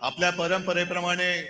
आपल्या परंपरेप्रमाणे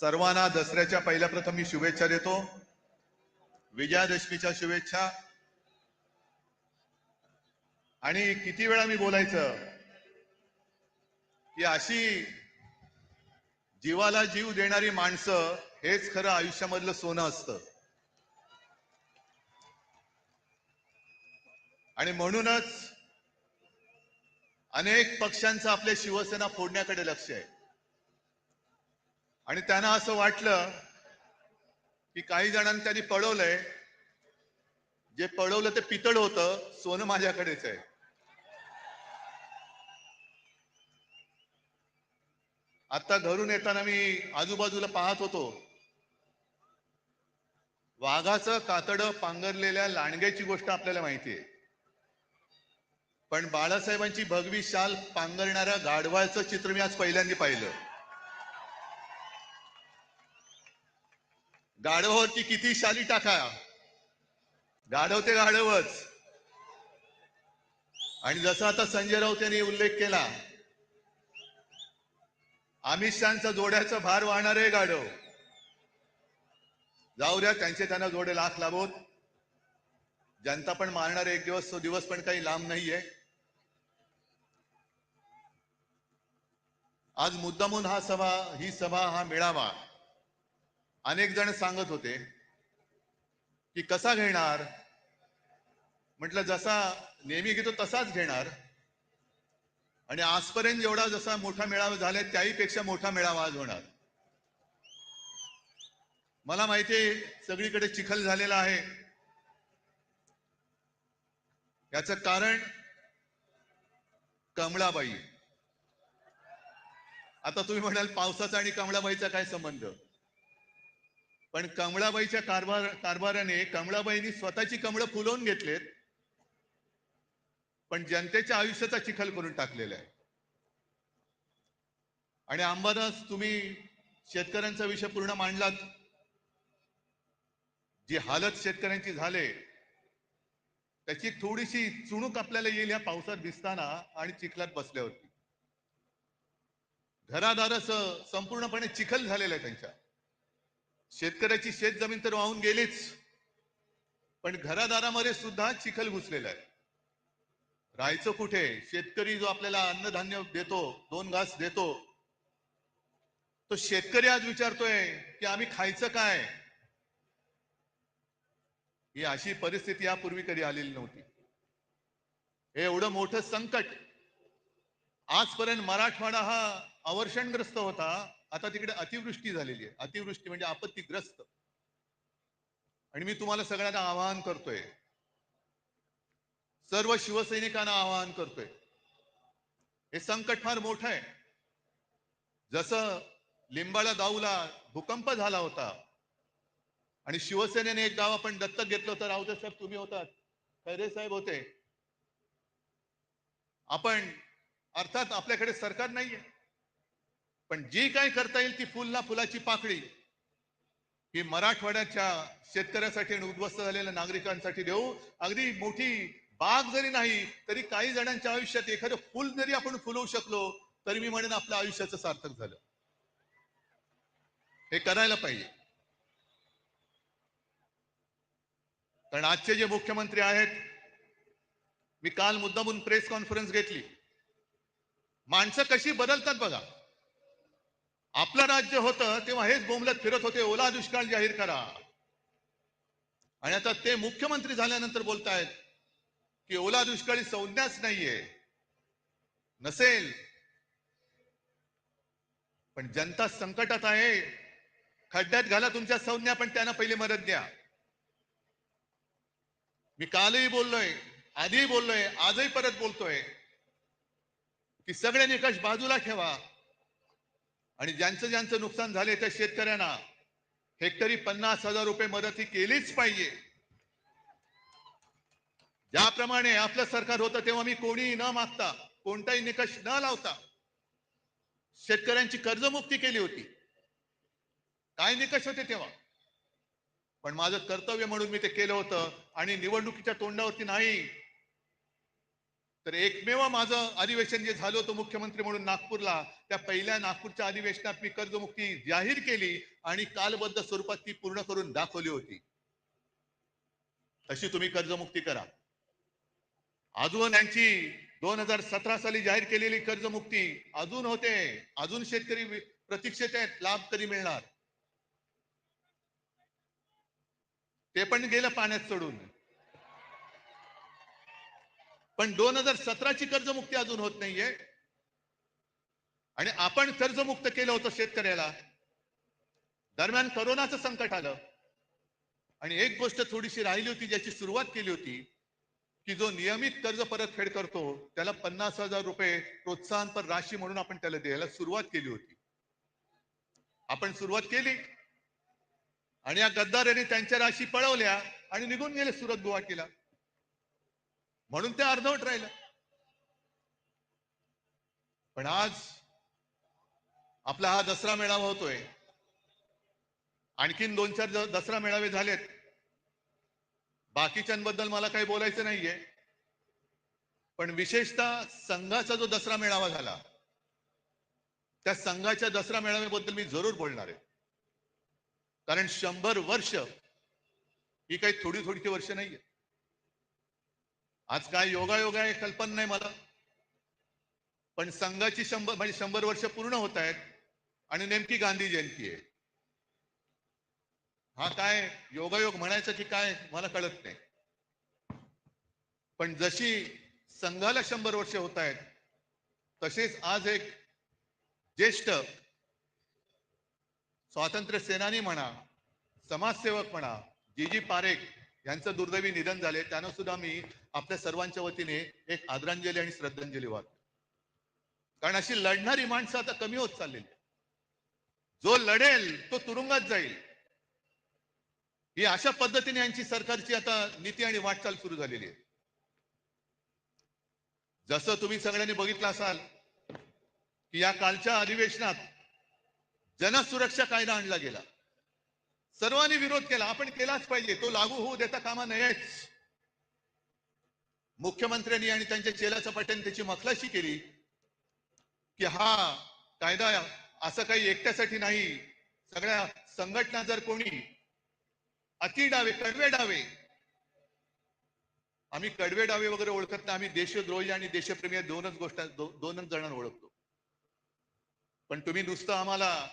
सर्वांना दसऱ्याच्या पहिल्या प्रथम मी शुभेच्छा देतो. विजयादशमीच्या शुभेच्छा. आणि किती वेळा मी बोलायचं की अशी जीवाला जीव देणारी माणसं हेच खरं आयुष्यामधलं सोनं असतं. आणि म्हणूनच अनेक पक्षांचं आपल्या शिवसेना फोडण्याकडे लक्ष आहे. आणि त्यांना असं वाटलं की काही जणांनी त्यांनी पळवलंय. जे पळवलं ते पितळ होतं सोनं माझ्याकडेच आहे. आता घरून येताना मी आजूबाजूला पाहत होतो. वाघाचं कातड पांघरलेल्या लांडग्याची गोष्ट आपल्याला माहिती आहे. पण बाळासाहेबांची भगवी शाल पांघरणाऱ्या गाढवाचं चित्र मी आज पहिल्यांदा पाहिलं. गाढवावरती किती शाली टाका. गाढव ते गाढवच. आणि जसं आता संजय राऊत यांनी उल्लेख केला अमित शहाचा जोड्याचा भार वाहणार आहे गाढव. जाऊ द्या त्यांचे त्यांना जोडे लाख लाभोत. जनता पण मारणार एक दिवस तो दिवस पण काही लांब नाहीये. आज मुद्दामून हा सभा ही सभा हा मेळावा. अनेक जण सांगत होते की कसा घेणार? म्हटलं जसा नेहमी घेतो तसाच घेणार. आणि आजपर्यंत जेवढा जसा मोठा मेळावा झालाय त्याहीपेक्षा मोठा मेळावा आज होणार. मला माहिती सगळीकडे चिखल झालेला आहे. याच कारण कमळाबाई. आता तुम्ही म्हणाल पावसाचा आणि कमळाबाईचा काय संबंध? पण कमळाबाईच्या कारभार कारभाराने कमळाबाईंनी स्वतःची कमळं फुलवून घेतलेत पण जनतेच्या आयुष्याचा चिखल करून टाकलेला आहे. आणि अंबादास तुम्ही शेतकऱ्यांचा विषय पूर्ण मांडलात. जी हालत शेतकऱ्यांची झाले त्याची थोडीशी चुणूक आपल्याला येईल या पावसात दिसताना आणि चिखलात बसल्यावरती. घरादारच संपूर्णपणे चिखल झालेला आहे त्यांच्या. शेतकऱ्याची शेत जमीन तर वाहून गेलीच. पण घरादारामध्ये सुद्धा चिखल घुसलेला आहे. राहायचं कुठे? शेतकरी जो आपल्याला अन्नधान्य देतो दोन घास देतो तो शेतकरी आज विचारतोय की आम्ही खायचं काय? ही अशी परिस्थिती यापूर्वी कधी आलेली नव्हती. हे एवढं मोठं संकट आजपर्यंत मराठवाडा हा अवर्षणग्रस्त होता. आता तिकडे अतिवृष्टी झालेली आहे. अतिवृष्टी म्हणजे आपत्तीग्रस्त. आणि मी तुम्हाला सगळ्यांना आवाहन करतोय. सर्व शिवसैनिकांना आवाहन करतोय. हे संकट फार मोठं आहे. जसं लिंबाळा दाऊला भूकंप झाला होता. आणि शिवसेनेने एक गाव आपण दत्तक घेतलं होतं. राऊते साहेब तुम्ही होतात. खैरे साहेब होते. आपण अर्थात आपल्याकडे सरकार नाहीये. पण जी काय करता येईल ती फुलना फुलाची पाकळी. ही मराठवाड्याच्या शेतकऱ्यासाठी आणि उद्ध्वस्त झालेल्या नागरिकांसाठी देऊ. अगदी मोठी बाग जरी नाही तरी काही जणांच्या आयुष्यात एखादं फुल जरी आपण फुलवू शकलो तरी मी म्हणेन आपल्या आयुष्याचं सार्थक झालं. हे करायला पाहिजे. कारण आजचे जे मुख्यमंत्री आहेत मी काल मुद्दामून प्रेस कॉन्फरन्स घेतली. माणसं कशी बदलतात बघा. आपलं राज्य होतं तेव्हा हेच बोंबलत फिरत होते ओला दुष्काळ जाहीर करा. आणि आता ते मुख्यमंत्री झाल्यानंतर बोलतायत की ओला दुष्काळी संज्ञाच नाहीये. नसेल. पण जनता संकटात आहे. खड्ड्यात घाला तुमच्या संज्ञा पण त्यांना पहिले मदत द्या. मी कालही बोललोय आधीही बोललोय आजही परत बोलतोय. की सगळे निकष बाजूला ठेवा. आणि ज्यांचं ज्यांचं नुकसान झाले त्या शेतकऱ्यांना हेक्टरी पन्नास हजार रुपये मदत ही केलीच पाहिजे. ज्याप्रमाणे आपलं सरकार होतं तेव्हा मी कोणीही न मागता कोणताही निकष न लावता शेतकऱ्यांची कर्जमुक्ती केली होती. काय निकष होते तेव्हा. पण माझं कर्तव्य म्हणून मी ते केलं होतं आणि निवडणुकीच्या तोंडावरती नाही. तर एकमेव माझं अधिवेशन जे झालं होतं मुख्यमंत्री म्हणून नागपूरला त्या पहिल्या नागपूरच्या अधिवेशनात मी कर्जमुक्ती जाहीर केली आणि कालबद्ध स्वरूपात ती पूर्ण करून दाखवली होती. तशी तुम्ही कर्जमुक्ती करा. अजून यांची दोन हजार सतरा साली जाहीर केलेली कर्जमुक्ती अजून होते अजून शेतकरी प्रतीक्षेत आहेत लाभ कधी मिळणार. ते पण गेलं पाण्यात चढून. पण दोन हजार सतराची कर्जमुक्ती अजून होत नाहीये. आणि आपण कर्जमुक्त केलं होतं शेतकऱ्याला. दरम्यान करोनाचं संकट आलं. आणि एक गोष्ट थोडीशी राहिली होती ज्याची सुरुवात केली होती की जो नियमित कर्ज परतफेड करतो त्याला पन्नास हजार रुपये प्रोत्साहनपर राशी म्हणून आपण त्याला द्यायला सुरुवात केली होती. आपण सुरुवात केली. आणि या गद्दाराने त्यांच्या राशी पळवल्या आणि निघून गेले सुरत गुवाहाटीला म्हणून ते अर्धवट राहिलं. पण आज आपला हा दसरा मेळावा होतोय. आणखीन दोन चार दसरा मेळावे झालेत. बाकीच्यांबद्दल मला काही बोलायचं नाहीये. पण विशेषतः संघाचा जो दसरा मेळावा झाला त्या संघाच्या दसरा मेळाव्याबद्दल मी जरूर बोलणार आहे. कारण शंभर वर्ष ही काही थोडी थोडीची वर्ष नाहीये. आज काय योगा आहे कल्पना नाही मला. पण संघाची शंभर म्हणजे शंभर वर्ष पूर्ण होत आहेत आणि नेमकी गांधी जयंती आहे. हा काय योगायोग म्हणायचं की काय मला कळत नाही. पण जशी संघाला शंभर वर्ष होत आहेत तसेच आज एक ज्येष्ठ स्वातंत्र्य सेनानी म्हणा समाजसेवक म्हणा जी जी पारेख यांचं दुर्दैवी निधन झाले. त्यांना सुद्धा मी आपल्या सर्वांच्या वतीने एक आदरांजली आणि श्रद्धांजली वाहतो. कारण अशी लढणारी माणसं आता कमी होत चाललेली जो लढेल तो तुरुंगात जाईल. ही अशा पद्धतीने यांची सरकारची आता नीती आणि वाटचाल सुरू झालेली आहे. जसं तुम्ही सगळ्यांनी बघितलं असाल की या कालच्या अधिवेशनात जनसुरक्षा कायदा आणला गेला. सर्वांनी विरोध केला. आपण केलाच पाहिजे. तो लागू होऊ देता कामा नयेच. मुख्यमंत्र्यांनी आणि त्यांच्या चेला पाट्याने त्याची मखलाशी केली की हा कायदा असं काही एकट्यासाठी नाही. सगळ्या संघटना जर कोणी अति डावे कडवे डावे आम्ही कडवे डावे वगैरे ओळखत नाही. आम्ही देशद्रोही आणि देशप्रेमी या दोनच गोष्ट दो- दोनच जणांना ओळखतो. पण तुम्ही नुसतं आम्हाला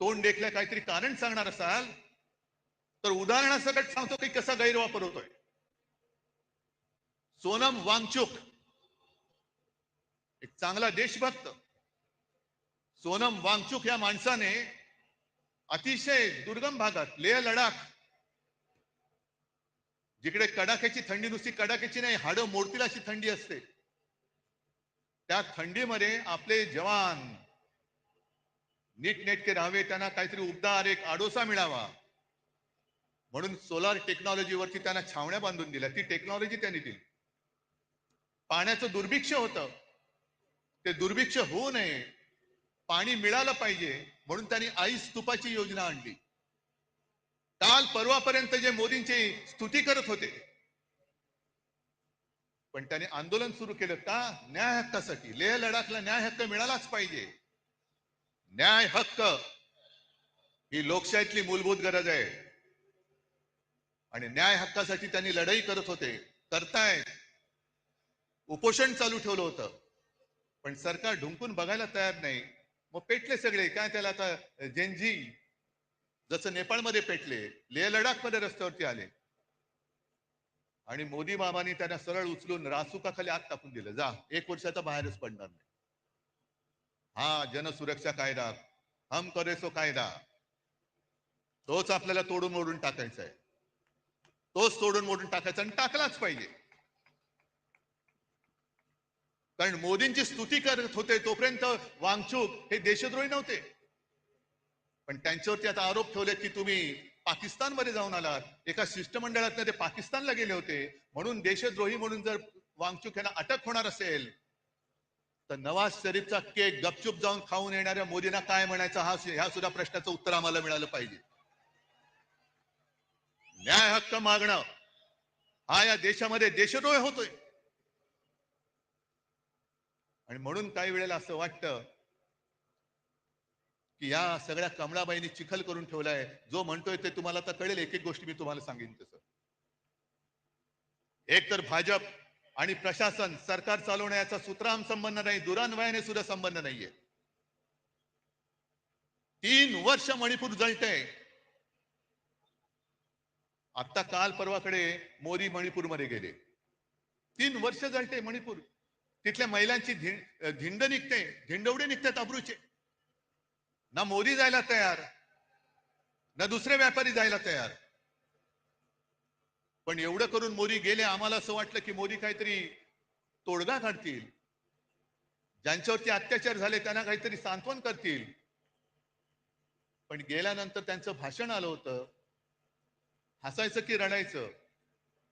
तोंड देखल्या काहीतरी कारण सांगणार असाल? तर उदाहरणासकट सांगतो की कसा गैरवापर होतोय. सोनम वांगचुक एक चांगला देशभक्त. सोनम वांगचुक या माणसाने अतिशय दुर्गम भागात लेह लडाख जिकडे कडाक्याची थंडी नुसती कडाक्याची नाही हाडं मोडतील अशी थंडी असते. त्या थंडीमध्ये आपले जवान नीटनेटके राहावे त्यांना काहीतरी उबदार एक आडोसा मिळावा. म्हणून सोलार टेक्नॉलॉजीवरती त्यांना छावण्या बांधून दिल्या. ती टेक्नॉलॉजी त्यांनी दिली. पाण्याचं दुर्भिक्ष होतं. ते दुर्भिक्ष होऊ नये. पाणी मिळालं पाहिजे. म्हणून त्यांनी आई स्तूपाची योजना आणली. काल परवापर्यंत जे मोदींची स्तुती करत होते. पण त्याने आंदोलन सुरू केलं का? न्याय हक्कासाठी. लेह लडाखला न्याय हक्क मिळालाच पाहिजे. न्याय हक्क ही लोकशाहीतली मूलभूत गरज आहे. आणि न्याय हक्कासाठी त्यांनी लढाई करत होते करतायत उपोषण चालू ठेवलं होतं. पण सरकार ढुंकून बघायला तयार नाही. मग पेटले सगळे. काय त्याला आता जेनजी जसं नेपाळमध्ये पेटले लेह लडाखमध्ये रस्त्यावरती आले. आणि मोदी मामानी त्यांना सरळ उचलून रासुकाखाली आत टाकून दिलं. जा एक वर्षाचा बाहेरच पडणार नाही. हा जनसुरक्षा कायदा. हम करे सो कायदा. तोच आपल्याला तोडून मोडून टाकायचा आहे. तोच तोडून मोडून टाकायचा आणि टाकलाच पाहिजे. कारण मोदींची स्तुती करत होते तोपर्यंत वांगचूक हे देशद्रोही नव्हते. पण त्यांच्यावरती आता आरोप ठेवले की तुम्ही पाकिस्तानमध्ये जाऊन आलात. एका शिष्टमंडळात ते पाकिस्तानला गेले होते. म्हणून देशद्रोही म्हणून जर वांगचूक यांना अटक होणार असेल तर नवाज शरीफचा केक गपचूप जाऊन खाऊन येणाऱ्या मोदींना काय म्हणायचं हा ह्या सुद्धा प्रश्नाचं उत्तर आम्हाला मिळालं पाहिजे. न्याय हक्क मागणं हा या देशामध्ये देशद्रोह होतोय. आणि म्हणून काही वेळेला असं वाटतं की या सगळ्या कमळाबाईंनी चिखल करून ठेवलाय. जो म्हणतोय ते तुम्हाला तर कळेल एक एक गोष्टी मी तुम्हाला सांगेन तसं. एक तर भाजप आणि प्रशासन सरकार चालवण्याचा सुत्राम संबंध नाही दुरान्वयाने सुद्धा संबंध नाहीये. तीन वर्ष मणिपूर जळतंय. आता काल परवाकडे मोदी मणिपूरमध्ये गेले. तीन वर्ष झालते मणिपूर. तिथल्या महिलांची धिंड निघते धिंडवडे निघतात अब्रूचे. ना मोदी जायला तयार ना दुसरे व्यापारी जायला तयार. पण एवढं करून मोदी गेले आम्हाला असं वाटलं की मोदी काहीतरी तोडगा काढतील. ज्यांच्यावरती अत्याचार झाले त्यांना काहीतरी सांत्वन करतील. पण गेल्यानंतर त्यांचं भाषण आलं होतं. हसायचं की रडायचं?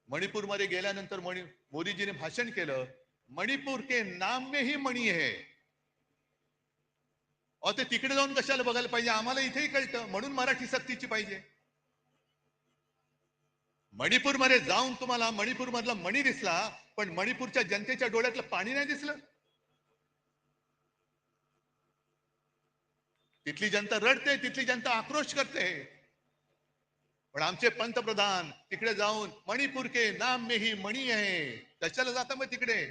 मणिपूरमध्ये गेल्यानंतर मणि मोदीजीने भाषण केलं मणिपूर के नाम में ही मणी आहे अहो ते तिकडे जाऊन कशाला बघायला पाहिजे? आम्हाला इथेही कळतं. म्हणून मराठी सक्तीची पाहिजे. मणिपूरमध्ये जाऊन तुम्हाला मणिपूर मधला मणी दिसला पण मणिपूरच्या जनतेच्या डोळ्यातलं पाणी नाही दिसलं. तिथली जनता रडते तिथली जनता आक्रोश करते. पण आमचे पंतप्रधान तिकडे जाऊन मणिपूर के नाम मे ही मणी आहे. कशाला जाता मग तिकडे?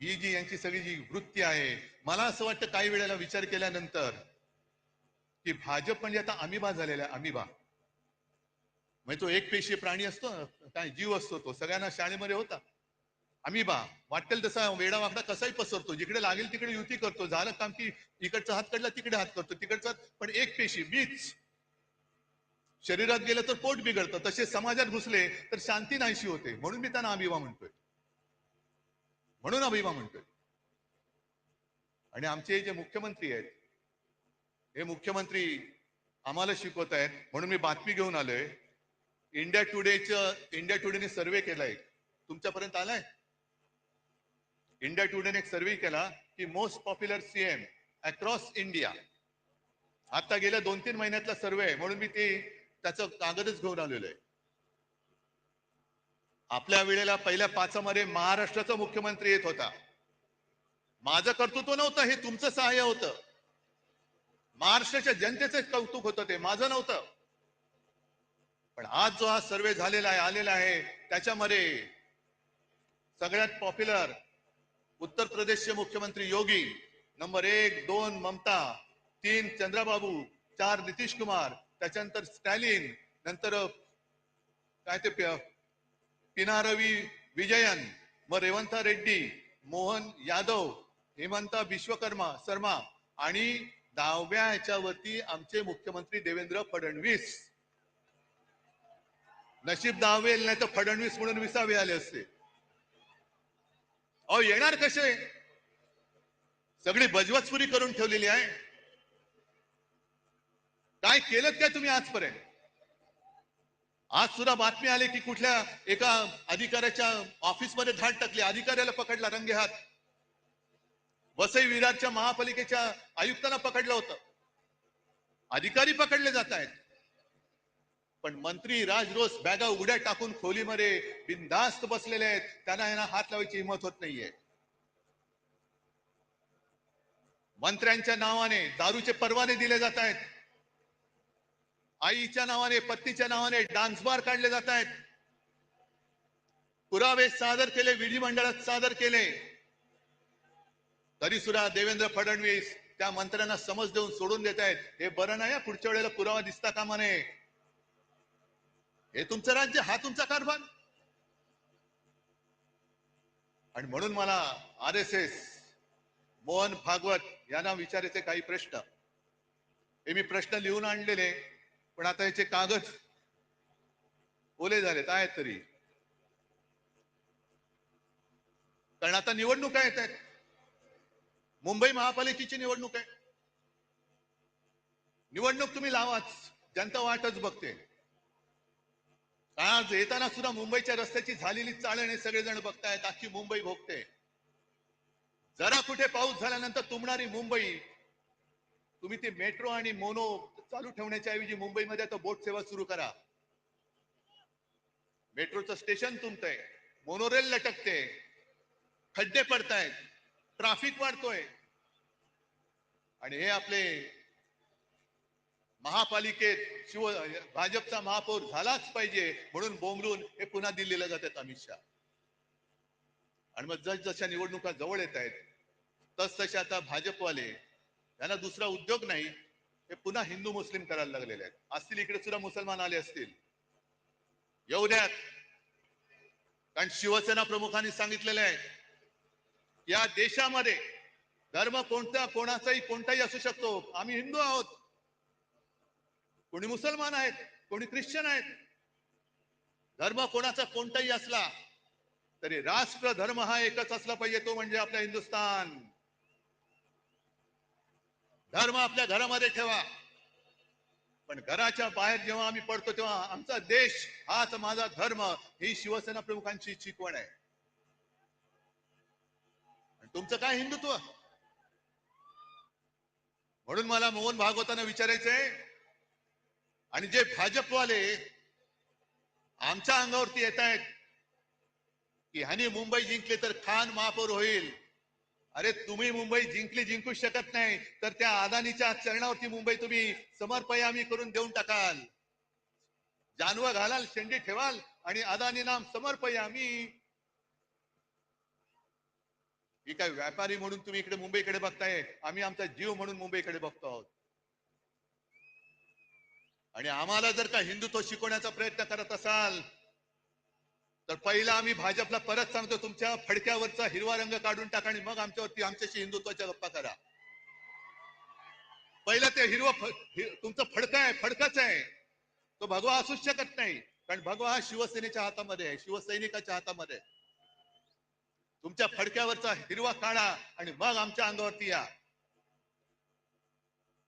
ही जी यांची सगळी जी वृत्ती आहे मला असं वाटतं काही वेळेला विचार केल्यानंतर की भाजप म्हणजे आता अमिबा झालेला आहे अमिबा. म्हणजे तो एक पेशी प्राणी असतो ना, काय जीव असतो तो सगळ्यांना शाळेमध्ये होता. अमिबा वाटेल तसा वेडा वाकडा कसाही पसरतो. जिकडे लागेल तिकडे युती करतो. झालं काम की इकडचा हात काढला तिकडे हात करतो. तिकडचा पण एक पेशी मीच. शरीरात गेलं तर पोट बिघडतं. तसे समाजात घुसले तर शांती नाहीशी होते. म्हणून मी त्यांना अभिमा म्हणतोय. म्हणून अभिमा म्हणतोय. आणि आमचे जे मुख्यमंत्री आहेत हे मुख्यमंत्री आम्हाला शिकवत आहेत. म्हणून मी बातमी घेऊन आलोय. इंडिया टुडेचं इंडिया टुडेने सर्वे केलाय. तुमच्यापर्यंत आलाय? इंडिया टुडेने एक सर्वे केला की most popular CM across India आता गेल्या दोन तीन महिन्यातला सर्वे आहे म्हणून मी ते त्याचं कागदच घेऊन आलेलो आहे. आपल्या वेळेला पहिल्या पाचामध्ये महाराष्ट्राचा मुख्यमंत्री येत होता. माझं कर्तृत्व नव्हतं हे तुमचं सहाय्य होतं. महाराष्ट्राच्या जनतेचं कौतुक होतं ते माझं नव्हतं. पण आज जो हा सर्वे झालेला आहे आलेला आहे त्याच्यामध्ये सगळ्यात पॉप्युलर उत्तर प्रदेशचे मुख्यमंत्री योगी नंबर एक दोन ममता तीन चंद्रबाबू चार नितीश कुमार त्याच्यानंतर स्टॅलिन नंतर काय ते पिनारवी विजयन मग रेवंता रेड्डी मोहन यादव हेमंता विश्वकर्मा शर्मा आणि दहाव्या ह्याच्यावरती आमचे मुख्यमंत्री देवेंद्र फडणवीस. नशीब दहावे नाही तर फडणवीस म्हणून विसावे आले असते. अहो येणार कसे? सगळी बजवतपुरी करून ठेवलेली आहे. काय केलं काय तुम्ही आजपर्यंत? आज सुद्धा बातमी आली की कुठल्या एका अधिकाऱ्याच्या ऑफिसमध्ये धाड टाकली. अधिकाऱ्याला पकडला रंगे हात. वसई विरारच्या महापालिकेच्या आयुक्तांना पकडलं होतं. अधिकारी पकडले जात आहेत. पण मंत्री राजरोस बॅगा उघड्या टाकून खोलीमध्ये बिनधास्त बसलेले आहेत. त्यांना यांना हात लावायची हिंमत होत नाहीये. मंत्र्यांच्या नावाने दारूचे परवाने दिले जात आहेत. आईच्या नावाने पत्नीच्या नावाने डान्स बार काढले जात आहेत. पुरावे सादर केले विधिमंडळात सादर केले. तरी सुद्धा देवेंद्र फडणवीस त्या मंत्र्यांना समज देऊन सोडून देत आहेत. हे बरं नाही पुढच्या वेळेला पुरावा दिसता कामा नये. हे तुमचं राज्य हा तुमचा कारभार. आणि म्हणून मला R S S Mohan Bhagwat यांना विचारायचे काही प्रश्न. हे मी प्रश्न लिहून आणलेले पण आता याचे कागद ओले झालेत आहेत तरी. कारण आता निवडणुका येत आहेत. मुंबई महापालिकेची निवडणूक आहे. निवडणूक तुम्ही लावाच जनता वाटच बघते. आज येताना सुद्धा मुंबईच्या रस्त्याची झालेली चालण हे सगळेजण बघतायत. अख्खी मुंबई भोगते. जरा कुठे पाऊस झाल्यानंतर तुंबणारी मुंबई तुम्ही ते मेट्रो आणि मोनो चालू ठेवण्याच्या ऐवजी मुंबईमध्ये आता बोट सेवा सुरू करा. मेट्रोचं स्टेशन तुमतंय मोनोरेल लटकते. खड्डे पडतायत. ट्राफिक वाढतोय. आणि हे आपले महापालिकेत शिव भाजपचा महापौर झालाच पाहिजे म्हणून बोंबलून हे पुन्हा दिल्लीला जातात अमित शहा. आणि मग जस जशा निवडणुका जवळ येत आहेत तस तसे आता भाजपवाले त्यांना दुसरा उद्योग नाही हे पुन्हा हिंदू मुस्लिम करायला लागलेले आहेत. असतील इकडे सुद्धा मुसलमान आले असतील. येऊ द्यात. कारण शिवसेना प्रमुखांनी सांगितलेले आहे या देशामध्ये धर्म कोणता कोणाचाही कोणताही असू शकतो. आम्ही हिंदू आहोत. कोणी मुसलमान आहेत कोणी ख्रिश्चन आहेत. धर्म कोणाचा कोणताही असला तरी राष्ट्र धर्म हा एकच असला पाहिजे तो म्हणजे आपला हिंदुस्थान धर्म आपल्या घरामध्ये ठेवा. पण घराच्या बाहेर जेव्हा आम्ही पडतो तेव्हा आमचा देश हाच माझा धर्म ही शिवसेना प्रमुखांची शिकवण आहे. आणि तुमचं काय हिंदुत्व? म्हणून मला मोहन भागवताना विचारायचंय आणि जे भाजपवाले आमच्या अंगावरती येत आहेत की ह्यानी मुंबई जिंकले तर खान महापौर होईल. अरे तुम्ही मुंबई जिंकली जिंकू शकत नाही तर त्या अदानीच्या चरणावरती मुंबई तुम्ही समर्पयामी करून देऊन टाकाल. जानवं घालाल शेंडी ठेवाल आणि अदानी नाम समर्पयामी. ही काय व्यापारी म्हणून तुम्ही इकडे मुंबईकडे बघताय? आम्ही आमचा जीव म्हणून मुंबईकडे बघतो आहोत. आणि आम्हाला जर का हिंदुत्व शिकवण्याचा प्रयत्न करत असाल तर पहिला आम्ही भाजपला परत सांगतो तुमच्या फडक्यावरचा हिरवा रंग काढून टाका आणि मग आमच्यावरती आमच्याशी हिंदुत्वाच्या गप्पा करा. पहिला ते हिरवं तुमचं फडकं आहे फडकच आहे. तो भगवा असूच शकत नाही कारण भगवा हा शिवसेनेच्या हातामध्ये आहे शिवसैनिकाच्या हातामध्ये तुमच्या फडक्यावरचा हिरवा काढा आणि मग आमच्या अंगावरती या.